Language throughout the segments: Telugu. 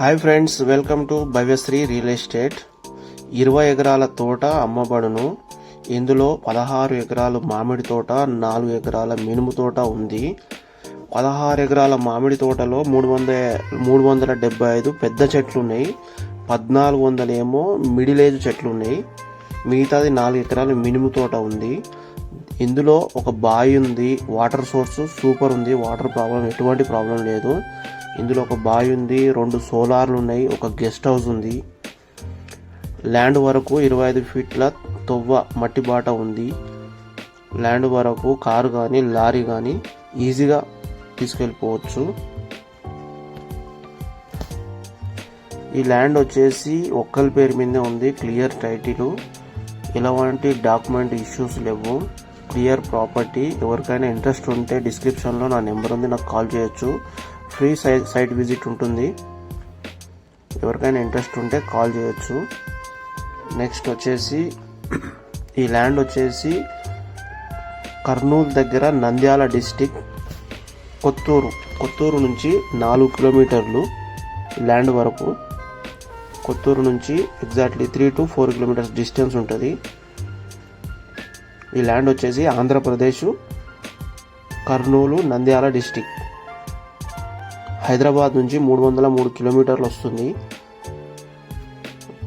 Hi friends welcome to Bhavyasri real estate. ఇరవై ఎకరాల తోట అమ్మబడును. ఇందులో పదహారు ఎకరాలు మామిడి తోట నాలుగు ఎకరాల మినుము తోట ఉంది. పదహారు ఎకరాల మామిడి తోటలో మూడు వందల మూడు వందల డెబ్బై ఐదు పెద్ద చెట్లు ఉన్నాయి పద్నాలుగు వందల ఏమో మిడిల్ ఏజ్ చెట్లు ఉన్నాయి మిగతాది నాలుగు ఎకరాలు మినుము తోట ఉంది. ఇందులో ఒక బావి ఉంది వాటర్ సోర్స్ సూపర్ ఉంది వాటర్ ప్రాబ్లం ఎటువంటి ప్రాబ్లం లేదు. ఇందులో ఒక బావి ఉంది రెండు సోలార్లు ఉన్నాయి ఒక గెస్ట్ హౌస్ ఉంది. ల్యాండ్ వరకు ఇరవై ఐదు ఫీట్ల తొవ్వ మట్టి బాట ఉంది. ల్యాండ్ వరకు కారు కానీ లారీ కానీ ఈజీగా తీసుకెళ్ళిపోవచ్చు. ఈ ల్యాండ్ వచ్చేసి ఒక్కరి పేరు మీదే ఉంది క్లియర్ టైటిల్. ఎలాంటి డాక్యుమెంట్ ఇష్యూస్ లేవు క్లియర్ ప్రాపర్టీ. ఎవరికైనా ఇంట్రెస్ట్ ఉంటే డిస్క్రిప్షన్లో నా నెంబర్ ఉంది నాకు కాల్ చేయొచ్చు. ఫ్రీ సైట్ సైట్ విజిట్ ఉంటుంది. ఎవరికైనా ఇంట్రెస్ట్ ఉంటే కాల్ చేయొచ్చు. నెక్స్ట్ వచ్చేసి ఈ ల్యాండ్ వచ్చేసి కర్నూలు దగ్గర నంద్యాల డిస్టిక్ కొత్తూరు. కొత్తూరు నుంచి నాలుగు కిలోమీటర్లు ల్యాండ్ వరకు. కొత్తూరు నుంచి exactly three to four kilometres distance ఉంటుంది. ఈ ల్యాండ్ వచ్చేసి ఆంధ్రప్రదేశ్ కర్నూలు నంద్యాల డిస్టిక్. హైదరాబాద్ నుంచి మూడు వందల మూడు కిలోమీటర్లు వస్తుంది.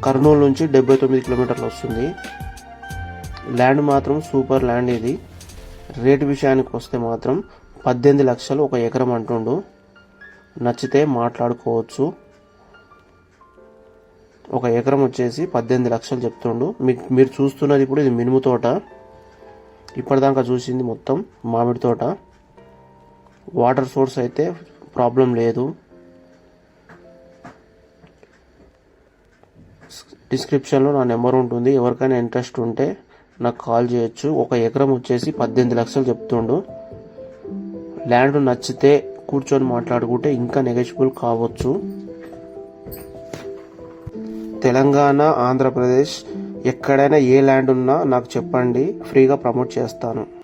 కర్నూలు నుంచి డెబ్బై తొమ్మిది కిలోమీటర్లు వస్తుంది. ల్యాండ్ మాత్రం సూపర్ ల్యాండ్ ఇది. రేటు విషయానికి వస్తే మాత్రం పద్దెనిమిది లక్షలు ఒక ఎకరం అంటుండు. నచ్చితే మాట్లాడుకోవచ్చు. ఒక ఎకరం వచ్చేసి పద్దెనిమిది లక్షలు చెప్తుండు. మీకు మీరు చూస్తున్నది ఇప్పుడు ఇది మినుము తోట. ఇప్పటిదాకా చూసింది మొత్తం మామిడి తోట. వాటర్ సోర్స్ అయితే ప్రాబ్లం లేదు. డిస్క్రిప్షన్లో నా నెంబర్ ఉంటుంది. ఎవరికైనా ఇంట్రెస్ట్ ఉంటే నాకు కాల్ చేయొచ్చు. ఒక ఎకరం వచ్చేసి పద్దెనిమిది లక్షలు చెప్తుండు. ల్యాండ్ నచ్చితే కూర్చొని మాట్లాడుకుంటే ఇంకా నెగోషియబుల్ కావచ్చు. తెలంగాణ ఆంధ్రప్రదేశ్ ఎక్కడైనా ఏ ల్యాండ్ ఉన్నా నాకు చెప్పండి. ఫ్రీగా ప్రమోట్ చేస్తాను.